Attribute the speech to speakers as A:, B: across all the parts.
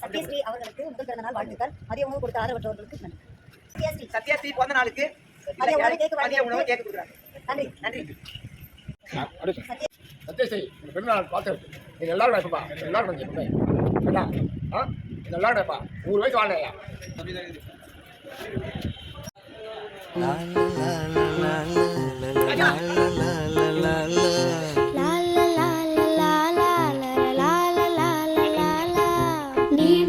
A: சத்யஸ்ரீ அவர்களுக்கு முதல் பிறந்த நாள் வாழ்த்துக்கள் மதிய உணவு கொடுத்த ஆதரவற்றவர்களுக்கு நன்றி சத்யஸ்ரீ
B: சத்யாஸ்ரீ பிறந்த நாளுக்கு
A: மதிய உணவு கேக்கு
B: மதிய உணவு கேக்கு கொடுக்குறாங்க
A: நன்றி
B: நன்றி
A: சத்ய
C: சத்யஸ்ரீ இந்த பிறந்தநாள் பார்த்து நீ நல்லா இருப்பா நல்லா எப்பவுமே ஏண்டா ஆ நல்லா இருப்பா நூறு வயசு வாழையா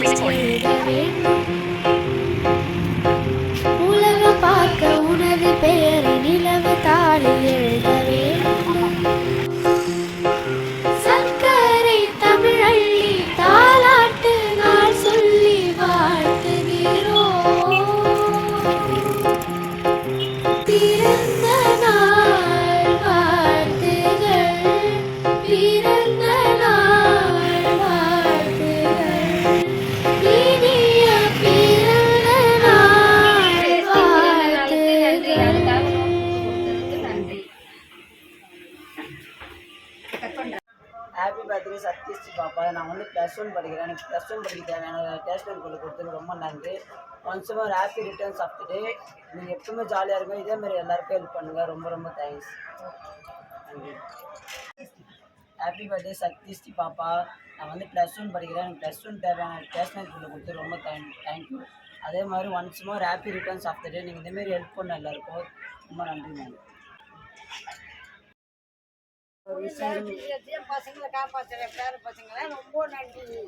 D: Recording.
E: ஹாப்பி பர்த்டே சத்யஸ்ரீ பாப்பா நான் வந்து ப்ளஸ் ஒன் படிக்கிறேன். எனக்கு ப்ளஸ் ஒன் படிக்க தேவையான டேஸ்ட்மெண்ட் கொண்டு கொடுத்தது ரொம்ப நன்றி. Once more happy returns of the day நீங்கள் எப்பவுமே ஜாலியாக இருக்கும் இதே மாதிரி எல்லாருக்கும் ஹெல்ப் பண்ணுங்கள் ரொம்ப ரொம்ப தேங்க்ஸ் நன்றி ஹாப்பி பர்த்டே சத்யஸ்ரீ பாப்பா நான் வந்து ப்ளஸ் ஒன் படிக்கிறேன். எனக்கு ப்ளஸ் ஒன் தேவையான டேஸ்ட்மெண்ட் கொண்டு கொடுத்து ரொம்ப தேங்க் தேங்க்யூ அதே மாதிரி once more happy returns of the day நீங்கள் இதேமாரி ஹெல்ப் பண்ண எல்லாருக்கும் ரொம்ப நன்றி மேம்
A: பசங்களை காப்பாற்றுற பேர பசங்களை ரொம்ப நன்றி.